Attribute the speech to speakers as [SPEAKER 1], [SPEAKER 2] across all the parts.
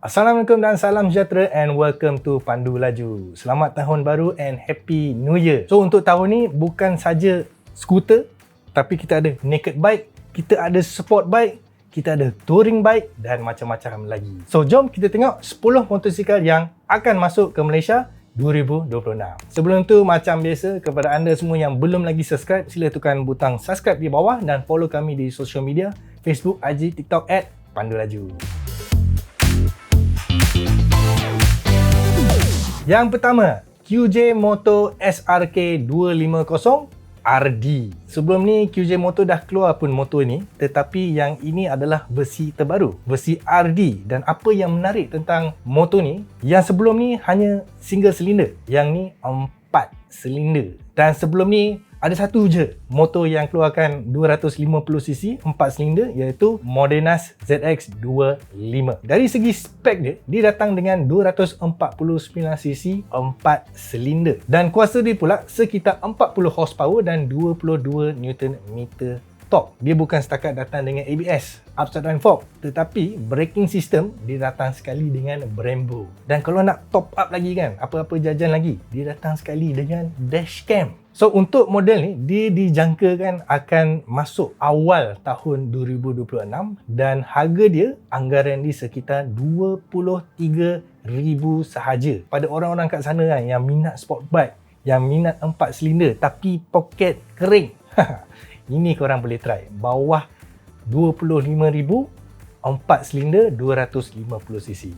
[SPEAKER 1] Assalamualaikum dan salam sejahtera and welcome to Pandu Laju. Selamat tahun baru and happy new year. So untuk tahun ni bukan saja skuter tapi kita ada naked bike, kita ada sport bike, kita ada touring bike dan macam-macam lagi. So jom kita tengok 10 motosikal yang akan masuk ke Malaysia 2026. Sebelum tu macam biasa kepada anda semua yang belum lagi subscribe sila tekan butang subscribe di bawah dan follow kami di social media Facebook, IG, TikTok at Pandu Laju. Yang pertama, QJ Moto SRK 250 RD. Sebelum ni QJ Moto dah keluar pun motor ni, tetapi yang ini adalah versi terbaru, versi RD. Dan apa yang menarik tentang motor ni, yang sebelum ni hanya single silinder, yang ni empat silinder. Dan sebelum ni ada satu je motor yang keluarkan 250cc 4 silinder iaitu Modenas ZX25. Dari segi spek dia, dia datang dengan 249cc 4 silinder dan kuasa dia pula sekitar 40 horsepower dan 22 Nm top. Dia bukan setakat datang dengan ABS, upside down fork, tetapi braking system dia datang sekali dengan Brembo. Dan kalau nak top up lagi kan, apa-apa jajan lagi, dia datang sekali dengan dashcam. So untuk model ni dia dijangkakan akan masuk awal tahun 2026 dan harga dia anggaran di sekitar 23,000 sahaja. Pada orang-orang kat sana kan yang minat sport bike, yang minat 4 silinder tapi poket kering. Ini korang boleh try. Bawah 25,000 4 silinder 250cc.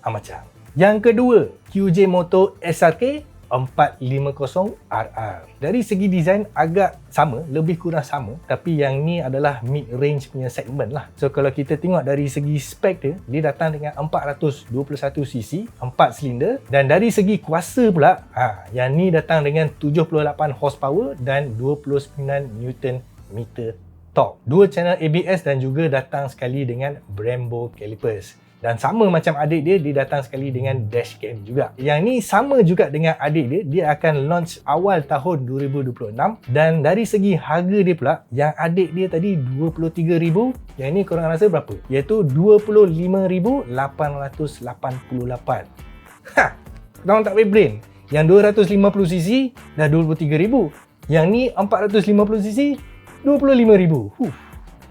[SPEAKER 1] Ah, macam. Yang kedua, QJ Moto SRK 450RR. Dari segi design agak sama, lebih kurang sama, tapi yang ni adalah mid range punya segment lah. So kalau kita tengok dari segi spek dia, dia datang dengan 421cc, 4 silinder dan dari segi kuasa pula, ha, yang ni datang dengan 78 horsepower dan 29 Newton meter torque. Dua channel ABS dan juga datang sekali dengan Brembo calipers. Dan sama macam adik dia, dia datang sekali dengan dashcam juga. Yang ni sama juga dengan adik dia, dia akan launch awal tahun 2026. Dan dari segi harga dia pula, yang adik dia tadi 23,000, yang ni korang rasa berapa? Iaitu 25,888. Ha! Korang tak boleh brain. Yang 250cc dah 23,000. Yang ni 450cc, 25,000. Huh.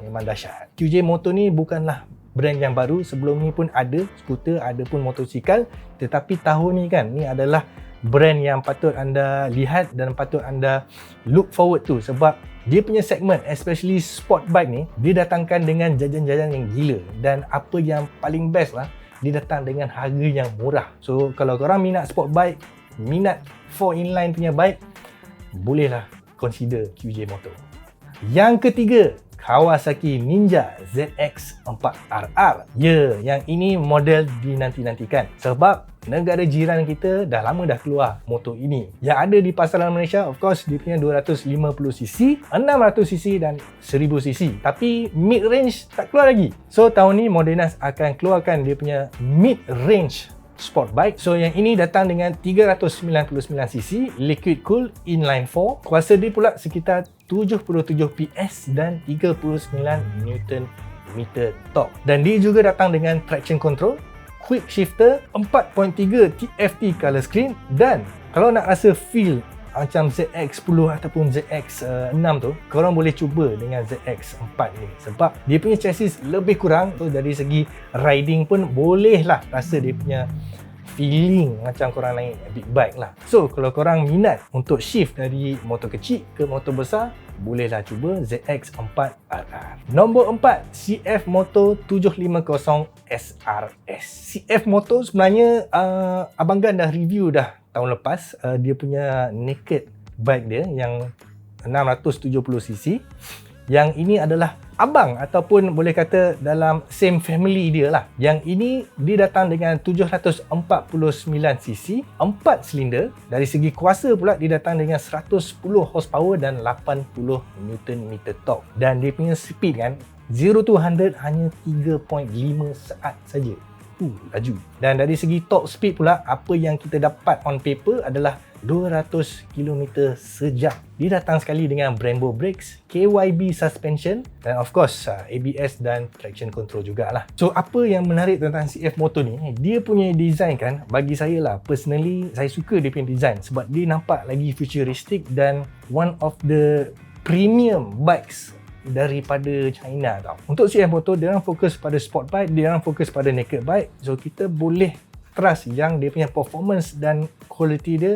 [SPEAKER 1] Memang dahsyat. QJ Moto ni bukanlah brand yang baru sebelum ni pun ada skuter ada pun motosikal. Tetapi tahun ni kan ni adalah brand yang patut anda lihat dan patut anda look forward tu sebab dia punya segmen especially sport bike ni dia datangkan dengan jajan-jajan yang gila. Dan apa yang paling best lah dia datang dengan harga yang murah. So kalau korang minat sport bike minat 4 inline punya bike bolehlah consider QJ Moto yang ketiga Kawasaki Ninja ZX4RR. Ya, yang ini model dinanti-nantikan. Sebab negara jiran kita dah lama dah keluar motor ini. Yang ada di pasaran Malaysia, of course, dia punya 250cc, 600cc dan 1000cc. Tapi mid-range tak keluar lagi. So, tahun ni Modenas akan keluarkan dia punya mid-range sport bike. So yang ini datang dengan 399cc liquid cool inline 4. Kuasa dia pula sekitar 77 PS dan 39 Newton meter torque. Dan dia juga datang dengan traction control, quick shifter, 4.3 TFT color screen dan kalau nak rasa feel macam ZX10 ataupun ZX6 tu korang boleh cuba dengan ZX4 ni. Sebab dia punya chassis lebih kurang so dari segi riding pun boleh lah rasa dia punya feeling macam korang naik big bike lah. So kalau korang minat untuk shift dari motor kecil ke motor besar bolehlah cuba ZX4RR nombor 4 CF Moto 750 SRS CF Moto sebenarnya uh, Abang Gan dah review dah tahun lepas uh, dia punya naked bike dia yang 670cc yang ini adalah abang ataupun boleh kata dalam same family dia lah. Yang ini dia datang dengan 749cc 4 silinder. Dari segi kuasa pula dia datang dengan 110 horsepower dan 80 Nm torque. Dan dia punya speed kan 0 to 100 hanya 3.5 saat saja Uh, laju. Dan dari segi top speed pula, apa yang kita dapat on paper adalah 200 km sejam. Dia datang sekali dengan Brembo brakes, KYB suspension dan of course uh, ABS dan traction control jugalah. So apa yang menarik tentang CF motor ni, dia punya design kan bagi saya lah personally saya suka dia punya design sebab dia nampak lagi futuristic dan one of the premium bikes daripada China tau. Untuk CF motor dia orang fokus pada sport bike, dia orang fokus pada naked bike. So kita boleh trust yang dia punya performance dan quality dia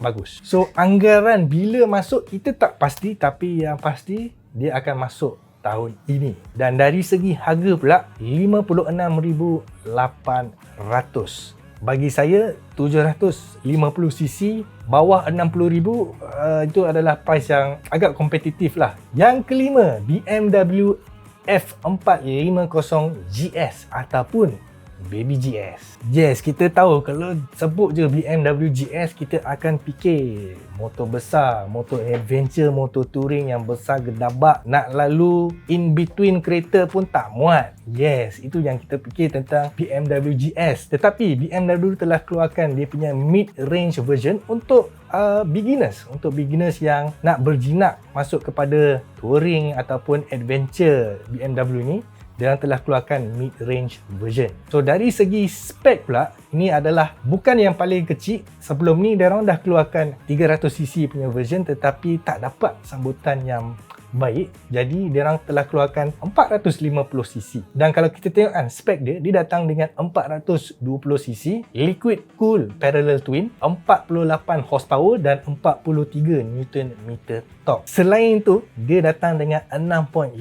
[SPEAKER 1] bagus. So anggaran bila masuk kita tak pasti tapi yang pasti dia akan masuk tahun ini. Dan dari segi harga pula 56,800. Bagi saya 750cc bawah 60,000 uh, itu adalah price yang agak kompetitif lah. Yang kelima BMW F450 GS ataupun Baby GS. Yes, kita tahu kalau sebut je BMW GS, kita akan fikir motor besar, motor adventure, motor touring yang besar gedabak. Nak lalu in between kereta pun tak muat. Yes, itu yang kita fikir tentang BMW GS. Tetapi BMW telah keluarkan dia punya mid-range version untuk uh, beginners. Untuk beginners yang nak berjinak masuk kepada touring ataupun adventure BMW ni dia telah keluarkan mid-range version. So dari segi spek pula, ini adalah bukan yang paling kecil. Sebelum ni dia orang dah keluarkan 300cc punya version tetapi tak dapat sambutan yang baik jadi dia orang telah keluarkan 450cc dan kalau kita tengok kan spek dia dia datang dengan 420cc liquid cool parallel twin 48 horsepower dan 43 newton meter torque. Selain itu dia datang dengan 6.5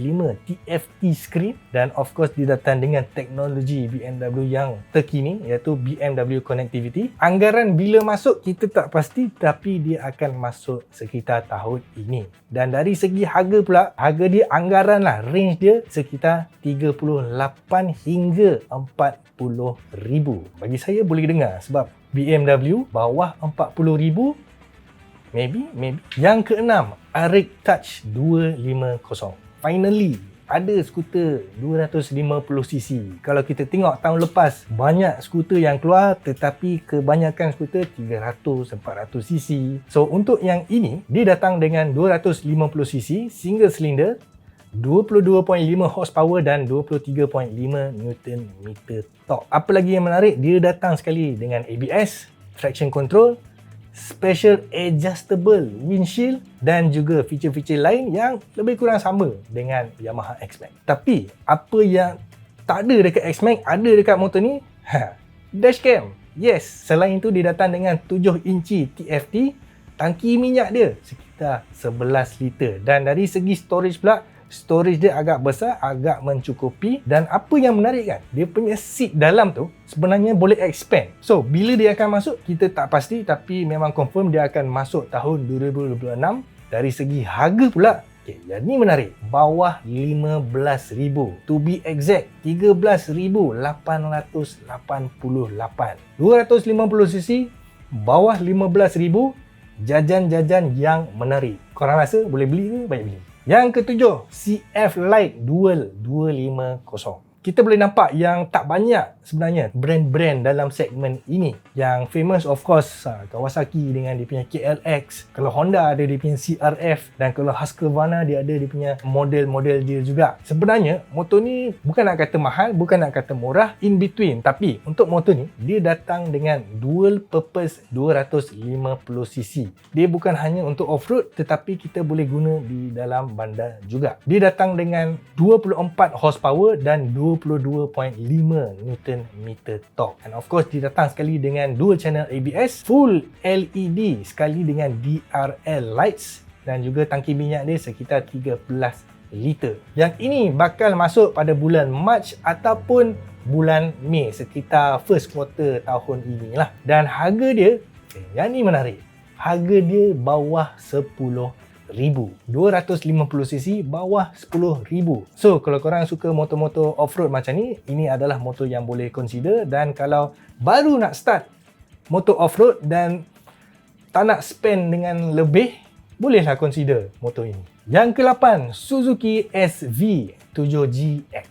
[SPEAKER 1] TFT screen dan of course dia datang dengan teknologi BMW yang terkini iaitu BMW connectivity. Anggaran bila masuk kita tak pasti tapi dia akan masuk sekitar tahun ini. Dan dari segi harga pula harga dia anggaran lah range dia sekitar 38 hingga 40 ribu. Bagi saya boleh dengar sebab BMW bawah 40 ribu maybe maybe. Yang keenam Arik Touch 250 finally ada skuter 250cc. Kalau kita tengok tahun lepas, banyak skuter yang keluar tetapi kebanyakan skuter 300-400cc. So untuk yang ini, dia datang dengan 250cc single cylinder 22.5 horsepower dan 23.5 Newton meter torque. Apa lagi yang menarik, dia datang sekali dengan ABS, traction control, special adjustable windshield dan juga feature-feature lain yang lebih kurang sama dengan Yamaha X-Max. Tapi apa yang tak ada dekat X-Max ada dekat motor ni? Ha, dashcam. Yes, selain itu dia datang dengan 7 inci TFT, tangki minyak dia sekitar 11 liter dan dari segi storage pula storage dia agak besar, agak mencukupi dan apa yang menarik kan, dia punya seat dalam tu sebenarnya boleh expand. So, bila dia akan masuk, kita tak pasti tapi memang confirm dia akan masuk tahun 2026. Dari segi harga pula, okay, yang ni menarik. Bawah 15,000. To be exact, 13,888. 250cc, bawah 15,000, jajan-jajan yang menarik. Korang rasa boleh beli ke? Banyak beli. Yang ketujuh, CF Light Dual 250 kita boleh nampak yang tak banyak sebenarnya brand-brand dalam segmen ini. Yang famous of course ah, Kawasaki dengan dia punya KLX. Kalau Honda ada dia punya CRF dan kalau Husqvarna dia ada dia punya model-model dia juga. Sebenarnya motor ni bukan nak kata mahal, bukan nak kata murah, in between. Tapi untuk motor ni dia datang dengan dual purpose 250cc. Dia bukan hanya untuk off-road tetapi kita boleh guna di dalam bandar juga. Dia datang dengan 24 horsepower dan 22.5 Newton meter torque. And of course dia datang sekali dengan dual channel ABS, full LED sekali dengan DRL lights dan juga tangki minyak dia sekitar 13 liter. Yang ini bakal masuk pada bulan Mac ataupun bulan Mei sekitar first quarter tahun ini lah. Dan harga dia, eh, yang ni menarik. Harga dia bawah 10 250cc bawah 10,000. So kalau korang suka motor-motor off-road macam ni, ini adalah motor yang boleh consider dan kalau baru nak start motor off-road dan tak nak spend dengan lebih, bolehlah consider motor ini. Yang ke-8, Suzuki SV7GX.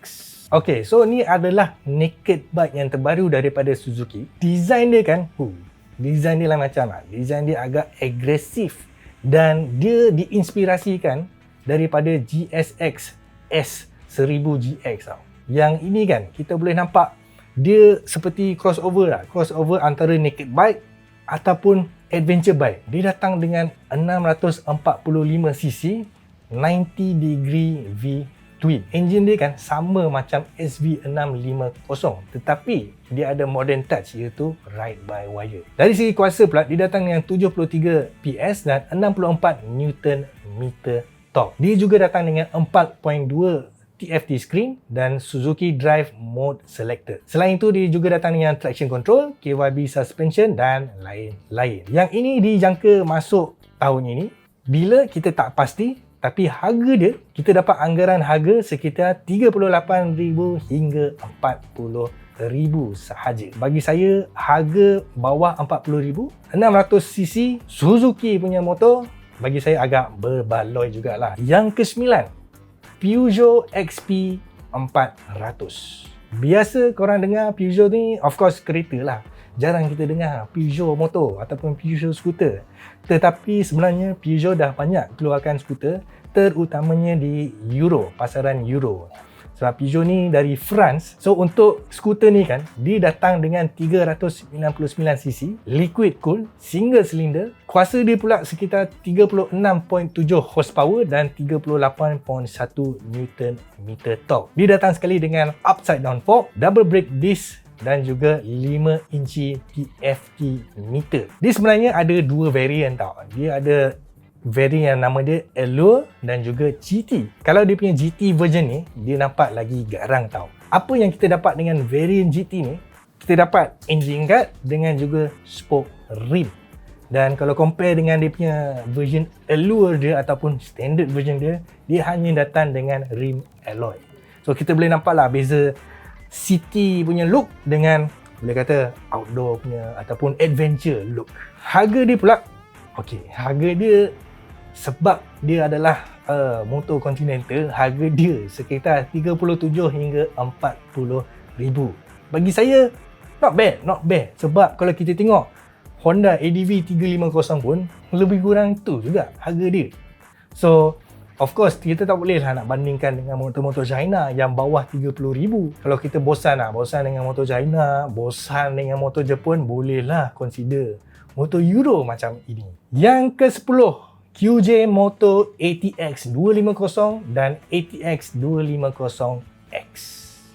[SPEAKER 1] Okay, so ni adalah naked bike yang terbaru daripada Suzuki. Design dia kan, huh, design dia lah macam lah. Design dia agak agresif dan dia diinspirasikan daripada GSX S1000GX tau. Yang ini kan, kita boleh nampak dia seperti crossover lah. Crossover antara naked bike ataupun adventure bike. Dia datang dengan 645cc 90 degree V twin. Engine dia kan sama macam SV650 tetapi dia ada modern touch iaitu ride by wire. Dari segi kuasa pula dia datang dengan 73 PS dan 64 Newton meter torque. Dia juga datang dengan 4.2 TFT screen dan Suzuki Drive Mode Selector. Selain itu, dia juga datang dengan traction control, KYB suspension dan lain-lain. Yang ini dijangka masuk tahun ini bila kita tak pasti tapi harga dia kita dapat anggaran harga sekitar 38,000 hingga 40,000 sahaja. Bagi saya harga bawah 40,000 600cc Suzuki punya motor bagi saya agak berbaloi jugalah. Yang kesembilan Peugeot XP 400. Biasa korang dengar Peugeot ni of course kereta lah. Jarang kita dengar Peugeot motor ataupun Peugeot skuter. Tetapi sebenarnya Peugeot dah banyak keluarkan skuter terutamanya di Euro, pasaran Euro. Sebab Peugeot ni dari France. So untuk skuter ni kan, dia datang dengan 399cc, liquid cool, single cylinder. Kuasa dia pula sekitar 36.7 horsepower dan 38.1 Newton meter torque. Dia datang sekali dengan upside down fork, double brake disc dan juga 5 inci TFT meter. Dia sebenarnya ada dua variant tau. Dia ada variant yang nama dia Allure dan juga GT. Kalau dia punya GT version ni, dia nampak lagi garang tau. Apa yang kita dapat dengan variant GT ni? Kita dapat engine guard dengan juga spoke rim. Dan kalau compare dengan dia punya version Allure dia ataupun standard version dia, dia hanya datang dengan rim alloy. So kita boleh nampak lah beza city punya look dengan boleh kata outdoor punya ataupun adventure look. Harga dia pula okey, harga dia sebab dia adalah uh, motor Continental, harga dia sekitar 37 hingga 40 ribu. Bagi saya not bad, not bad. Sebab kalau kita tengok Honda ADV 350 pun lebih kurang tu juga harga dia. So Of course, kita tak boleh lah nak bandingkan dengan motor-motor China yang bawah RM30,000. Kalau kita bosan lah, bosan dengan motor China, bosan dengan motor Jepun, bolehlah consider motor Euro macam ini. Yang ke-10, QJ Moto ATX 250 dan ATX 250X.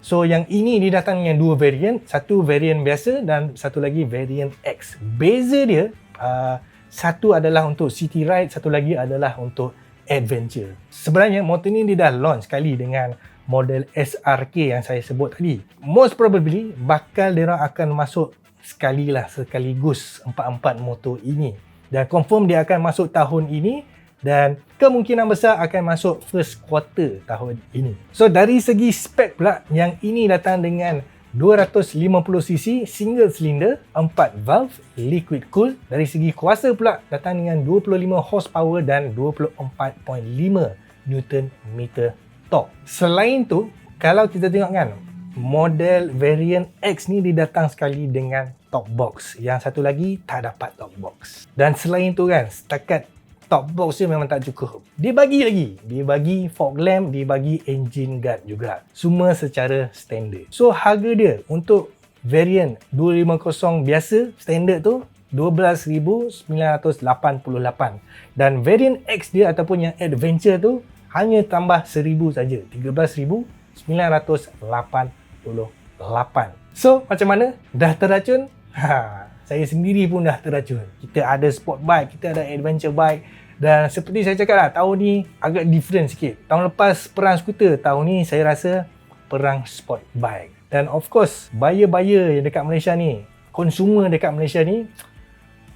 [SPEAKER 1] So yang ini dia datang dengan dua variant, satu variant biasa dan satu lagi variant X. Beza dia, uh, satu adalah untuk city ride, satu lagi adalah untuk adventure. Sebenarnya motor ni dia dah launch sekali dengan model SRK yang saya sebut tadi. Most probably bakal dia akan masuk sekali lah sekaligus empat-empat motor ini. Dan confirm dia akan masuk tahun ini dan kemungkinan besar akan masuk first quarter tahun ini. So dari segi spek pula yang ini datang dengan 250cc single cylinder 4 valve liquid cool. Dari segi kuasa pula datang dengan 25 horsepower dan 24.5 newton meter torque. Selain tu kalau kita tengok kan model variant X ni dia datang sekali dengan top box. Yang satu lagi tak dapat top box. Dan selain tu kan setakat top box dia memang tak cukup. Dia bagi lagi. Dia bagi fog lamp, dia bagi engine guard juga. Semua secara standard. So harga dia untuk variant 250 biasa standard tu 12,988 dan variant X dia ataupun yang adventure tu hanya tambah 1,000 saja 13,988 so macam mana dah terracun ha, saya sendiri pun dah terracun kita ada sport bike kita ada adventure bike dan seperti saya cakap lah, tahun ni agak different sikit. Tahun lepas perang skuter, tahun ni saya rasa perang sport bike. Dan of course, buyer-buyer yang dekat Malaysia ni, consumer dekat Malaysia ni,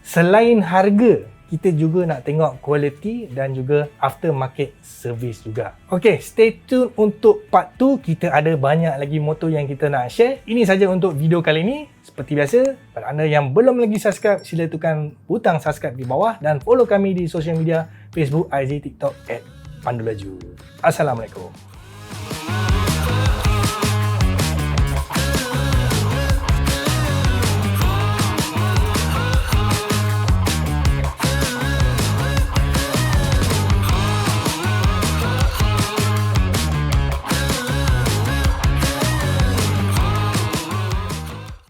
[SPEAKER 1] selain harga, kita juga nak tengok quality dan juga aftermarket service juga. Okay, stay tune untuk part 2. Kita ada banyak lagi motor yang kita nak share. Ini saja untuk video kali ini. Seperti biasa, pada anda yang belum lagi subscribe, sila tekan butang subscribe di bawah dan follow kami di social media Facebook, IG, TikTok at Pandu Laju. Assalamualaikum.